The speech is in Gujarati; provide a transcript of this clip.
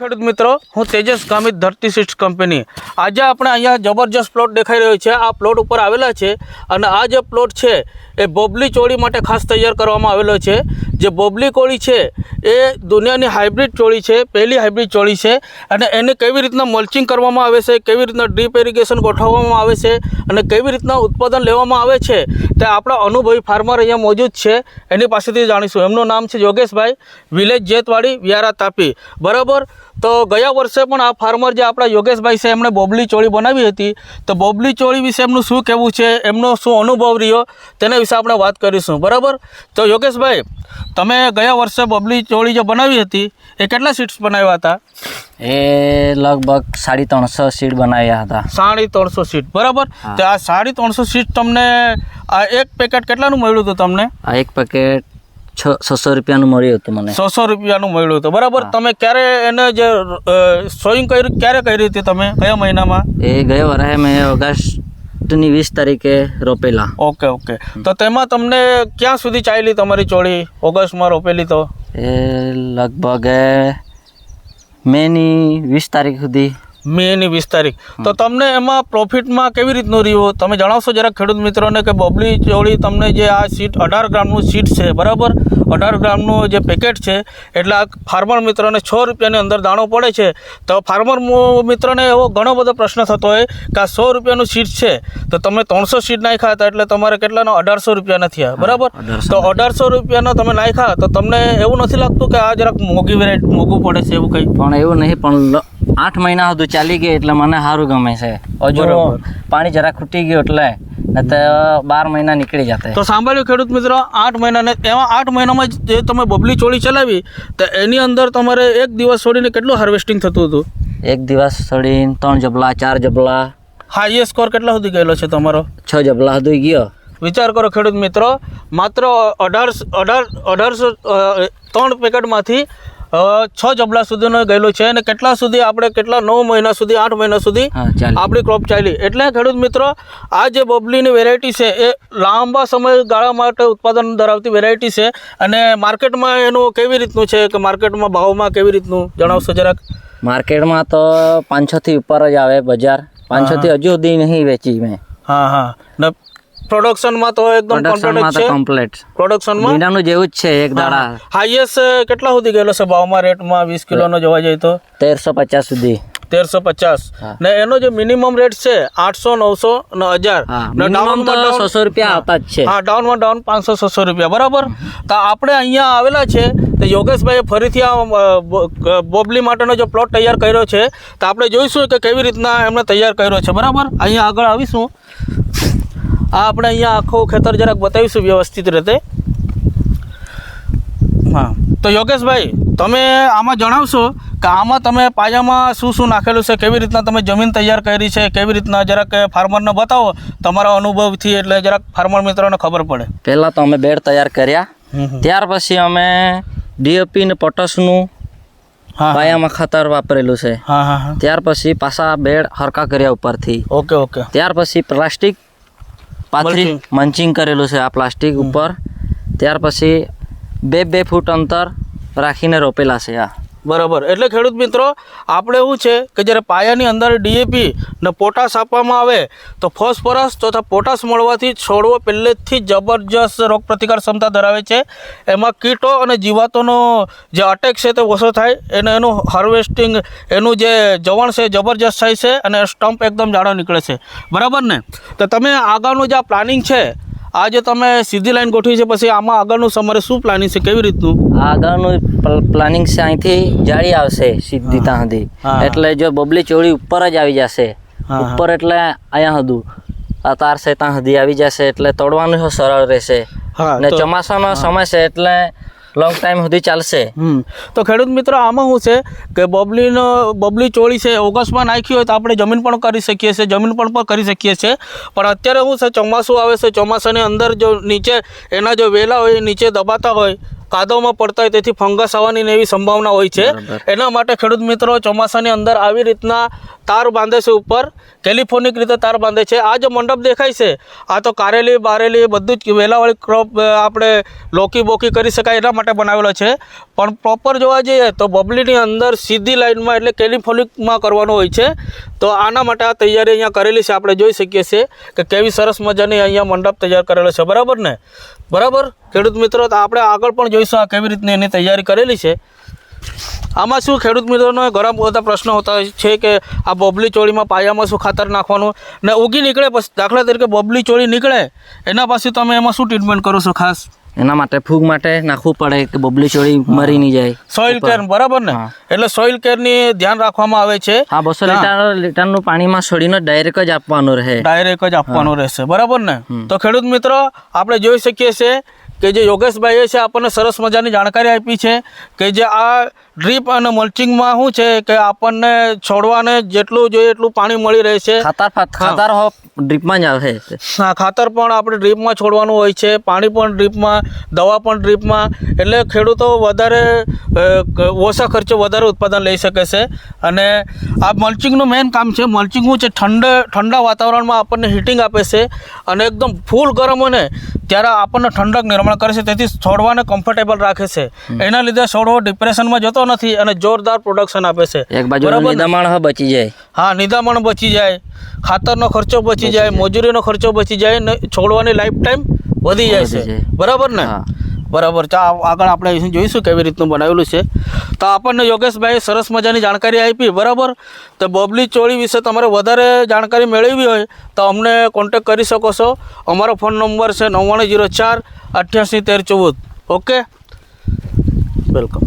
ખેડૂત મિત્રો, હું તેજસ ગામિત ધરતી સીડ્સ કંપની. આજે આપણે અહીંયા જબરજસ્ત પ્લોટ દેખાઈ રહ્યો છે. આ પ્લોટ ઉપર આવેલા છે અને આ જે પ્લોટ છે, એ બોબલી ચોળી માટે ખાસ તૈયાર કરવામાં આવેલો છે. જે બોબલી કોળી છે, એ દુનિયાની હાઇબ્રિડ ચોળી છે, પહેલી હાઇબ્રિડ ચોળી છે અને એને કેવી રીતના મલ્ચિંગ કરવામાં આવે છે, કેવી રીતના ડ્રીપ ઇરિગેશન ગોઠવવામાં આવે છે અને કેવી રીતના ઉત્પાદન લેવામાં આવે છે તે આપણા અનુભવી ફાર્મર અહીંયા મોજૂદ છે. એની પાસેથી જાણીશું. એમનું નામ છે યોગેશભાઈ વિલેજ જેતવાડી, વ્યારા તાપી. બરાબર? તો ગયા વર્ષે પણ આ ફાર્મર જે આપણા યોગેશભાઈ છે, એમણે બોબલી ચોળી બનાવી હતી. તો બોબલી ચોળી વિશે એમનું શું કહેવું છે, એમનો શું અનુભવ રહ્યો, તેના વિશે આપણે વાત કરીશું. બરાબર? તો યોગેશભાઈ તમે ગયા વર્ષે બબલી ચોળી જે બનાવી હતી એ કેટલા સીટ્સ બનાવ્યા હતા? એ લગભગ સાડી ત્રણસો સીટ બનાવ્યા હતા. સાડી ત્રણસો સીટ બરાબર? તો આ સાડી ત્રણસો સીટ તમને આ એક પેકેટ કેટલાનું મળ્યું હતું તમને? આ એક પેકેટ છસો રૂપિયાનું મળ્યું હતું મને. છસો રૂપિયાનું મળ્યું હતું બરાબર? તમે ક્યારે એને જે સોઈંગ કર્યું ક્યારે કરી હતી તમે કયા મહિનામાં? એ ગયા વર્ષે મેં ઓગસ્ટની વીસ તારીખે રોપેલા. ઓકે ઓકે તો તેમાં તમને ક્યાં સુધી ચાલી તમારી ચોળી? ઓગસ્ટમાં રોપેલી તો? એ લગભગ મેની વીસ તારીખ સુધી મેની વીસ તારીખ. તો તમને એમાં પ્રોફિટમાં કેવી રીતનું રહ્યું? તમે જણાવશો જરા ખેડૂત મિત્રોને કે બબલી ચોળી તમને જે આ સીટ અઢાર ગ્રામનું સીટ છે બરાબર? અઢાર ગ્રામનું જે પેકેટ છે એટલે આ ફાર્મર મિત્રોને છ રૂપિયાની અંદર દાણો પડે છે. તો ફાર્મર મિત્રોને એવો ઘણો બધો પ્રશ્ન થતો હોય કે આ સો રૂપિયાનું સીટ છે. તો તમે ત્રણસો સીટ નાખ્યા હતા એટલે તમારે કેટલાનો? અઢારસો રૂપિયા નથી આવ્યા બરાબર? તો અઢારસો રૂપિયાનો તમે નાખ્યા તો તમને એવું નથી લાગતું કે આ જરાક મોંઘી વેરાયટી મોંઘું પડે છે એવું કંઈ? પણ એવું નહીં પણ આઠ મહિના સુધી ચાલી ગઈ એટલે મને સારું ગમે છે. હજુ પાણી જરા ખૂટી ગયું એટલે બાર મહિના નીકળી જતા. તો સાંભળ્યું ખેડૂત મિત્રો આઠ મહિનાને એમાં આઠ મહિનામાં જ તમે બબલી ચોળી ચલાવી તો એની અંદર તમારે એક દિવસ છોડીને કેટલું હાર્વેસ્ટિંગ થતું હતું? એક દિવસ છોડીને ત્રણ જબલા ચાર જબલા. હાઈએસ્ટ સ્કોર કેટલા સુધી ગયેલો છે તમારો? છ જબલા સુધી ગયો. વિચાર કરો ખેડૂત મિત્રો માત્ર અઢાર અઢાર અઢારસો ત્રણ પેકેટમાંથી છ જબલા સુધીનો ગયેલો છે અને કેટલા સુધી આપણે કેટલા નવ મહિના સુધી આઠ મહિના સુધી આપણી ક્રોપ ચાલી. એટલે ખેડૂત મિત્રો આ જે બબલીની વેરાયટી છે એ લાંબા સમયગાળા માટે ઉત્પાદન ધરાવતી વેરાયટી છે. અને માર્કેટમાં એનું કેવી રીતનું છે કે માર્કેટમાં ભાવમાં કેવી રીતનું જણાવશો જરાક? માર્કેટમાં તો પાંચથી ઉપર જ આવે બજાર. પાંચથી હજુ સુધી નહીં વેચી મેં. હા હા. પ્રોડક્શનમાં તો એકદમ કમ્પ્લીટ છે. કમ્પ્લેટ પ્રોડક્શનમાં મીંડાનું જેવું જ છે એક દાડા. હાઈએસ્ટ કેટલા સુધી ગયેલો છે ભાવમાં રેટમાં વીસ કિલોનો જોવા જઈએ તો? તેરસો પચાસ સુધી. તેરસો પચાસ. ને એનો જે મિનિમમ રેટ છે આઠસો નવસો ને હજાર. છસો રૂપિયા આવતા જ છે. હા ડાઉનમાં ડાઉન પાંચસો છસો રૂપિયા. બરાબર? તો આપણે અહીંયા આવેલા છે તો યોગેશભાઈએ ફરીથી આ બોબલી માટેનો જે પ્લોટ તૈયાર કર્યો છે તો આપણે જોઈશું કે કેવી રીતના એમણે તૈયાર કર્યો છે. બરાબર? અહીંયા આગળ આવીશું. આ આપણે અહીંયા આખું ખેતર જરાક બતાવીશું વ્યવસ્થિત રીતે. હા. તો યોગેશભાઈ તમે આમાં જણાવશો કે આમાં તમે પાયામાં શું શું નાખેલું છે કેવી રીતના તમે જમીન તૈયાર કરી છે કેવી રીતના જરાક ફાર્મરને બતાવો તમારા અનુભવથી એટલે જરાક ફાર્મર મિત્રોને ખબર પડે. પહેલાં તો અમે બેડ તૈયાર કર્યા. ત્યાર પછી અમે ડીએપી ને પોટસનું પાયામાં ખાતર વાપરેલું છે. હા હા હા. ત્યાર પછી પાછા બેડ હરકા કર્યા ઉપરથી. Okay okay. ત્યાર પછી પ્લાસ્ટિક પાથરી મંચિંગ કરેલું છે આ પ્લાસ્ટિક ઉપર. ત્યાર પછી બે બે ફૂટ અંતર રાખીને રોપેલા છે આ. બરાબર. એટલે ખેડૂત મિત્રો, આપણે એવું છે કે જ્યારે પાયાની અંદર ડીએપી ને પોટાશ આપવામાં આવે, તો ફોસ્ફરસ તથા પોટાશ મળવાથી છોડવો પહેલેથી જબરજસ્ત રોગ પ્રતિકાર ક્ષમતા ધરાવે છે. એમાં કીટો અને જીવાતોનો જે અટેક છે તે ઓછો થાય, એને એનું હાર્વેસ્ટિંગ એનું જે જવણ છે જબરજસ્ત થાય છે અને સ્ટમ્પ એકદમ જાડો નીકળે છે. બરાબર ને? તો તમે આગળનું જે આ પ્લાનિંગ છે આ જે તમે સીધી લાઈન ગોઠવી છે પછી આમાં આગળનું તમારે શું પ્લાનિંગ છે કેવી રીતનું? આગળનું પ્લાનિંગ છે અહીંથી જાળી આવશે સીધી ત્યાં સુધી એટલે જો બબલી ચોળી ઉપર જ આવી જશે. ઉપર એટલે અહીંયા હતું આ તાર છે ત્યાં સુધી આવી જશે એટલે તોડવાનું સરળ રહેશે. અને ને ચોમાસાનો સમય છે એટલે લોંગ ટાઈમ સુધી ચાલશે. તો ખેડૂત મિત્રો, આમાં શું છે કે બબલીનો, બબલી ચોળી છે ઓગસ્ટમાં નાખી હોય તો આપણે જમીન પણ કરી શકીએ છીએ, જમીન પણ પણ કરી શકીએ છીએ. પણ અત્યારે શું છે, ચોમાસું આવે છે, ચોમાસાની અંદર જો નીચે એના જો વેલા હોય નીચે દબાતા હોય કાદવમાં પડતા હોય તેથી ફંગસ આવવાની એવી સંભાવના હોય છે. એના માટે ખેડૂત મિત્રો ચોમાસાની અંદર આવી રીતના તાર બાંધે છે ઉપર. કેલિફોર્નિક રીતે તાર બાંધે છે. આ જે મંડપ દેખાય છે આ તો કારેલી બારેલી બધું જ વેલાવાળી ક્રોપ આપણે લોકી બોકી કરી શકાય એના માટે બનાવેલો છે. પણ પ્રોપર જોવા જઈએ તો બબલીની અંદર સીધી લાઇનમાં એટલે કેલિફોનિકમાં કરવાનું હોય છે. તો આના માટે આ તૈયારી અહીંયા કરેલી છે. આપણે જોઈ શકીએ છીએ કે કેવી સરસ મજાની અહીંયા મંડપ તૈયાર કરેલો છે. બરાબર ને? બરાબર? ખેડૂત મિત્રો, તો આપણે આગળ પણ જોઈશું આ કેવી રીતની એની તૈયારી કરેલી છે. આમાં શું ખેડૂત મિત્રોનો ઘણા બધા પ્રશ્નો હોતા છે કે આ બબલી ચોળીમાં પાયામાં શું ખાતર નાખવાનું ને ઉગી નીકળે પછી દાખલા તરીકે બબલી ચોળી નીકળે, એના પછી તમે એમાં શું ટ્રીટમેન્ટ કરો છો ખાસ? એના માટે ફૂગ માટે નાખવું પડે કે બબલી ચોળી મરી નહીં જાય. સોઇલ કેર બરાબર ને? એટલે સોઇલ કેરની ધ્યાન રાખવામાં આવે છે. હા બસો લીટર લીટરનું પાણીમાં છોડીને ડાયરેક્ટ જ આપવાનું રહે. ડાયરેક્ટ જ આપવાનું રહેશે બરાબર ને? તો ખેડૂત મિત્રો આપણે જોઈ શકીએ છીએ કે જે યોગેશભાઈએ છે આપણને સરસ મજાની જાણકારી આપી છે કે જે આ ડ્રીપ અને મલ્ચિંગમાં શું છે કે આપણને છોડવાને જેટલું જોઈએ એટલું પાણી મળી રહે છે. ખાતર ખાતર ડ્રીપમાં જ આવે હા ખાતર પણ આપણે ડ્રીપમાં છોડવાનું હોય છે પાણી પણ ડ્રીપમાં દવા પણ ડ્રીપમાં એટલે ખેડૂતો વધારે ઓછા ખર્ચે વધારે ઉત્પાદન લઈ શકે છે. અને આ મલ્ચિંગનું મેઇન કામ છે મલ્ચિંગ શું છે ઠંડે ઠંડા વાતાવરણમાં આપણને હીટિંગ આપે છે અને એકદમ ફૂલ ગરમ હોય ને ત્યારે આપણને ઠંડક નિર્માણ કરે છે તેથી છોડવાને કમ્ફર્ટેબલ રાખે છે. એના લીધે છોડવો ડિપ્રેશનમાં જતો નથી અને જોરદાર પ્રોડક્શન આપે છે. એક બાજુ? નિદામણ બચી જાય. હા નિદામણ બચી જાય. ખાતરનો ખર્ચો બચી જાય મજૂરીનો ખર્ચો બચી જાય ને છોડવાની લાઈફ ટાઈમ વધી જાય છે. બરાબર ને? હા. બરાબર. ચા આગળ આપણે જોઈશું કેવી રીતનું બનાવેલું છે. તો આપણને યોગેશભાઈ સરસ મજાની જાણકારી આપી બરાબર? તો બબલી ચોળી વિશે તમારે વધારે જાણકારી મેળવવી હોય તો અમને કોન્ટેક કરી શકો છો. અમારો ફોન નંબર છે નવ્વાણું જીરો ચાર અઠ્યાસી તેર ચૌદ. ઓકે? વેલકમ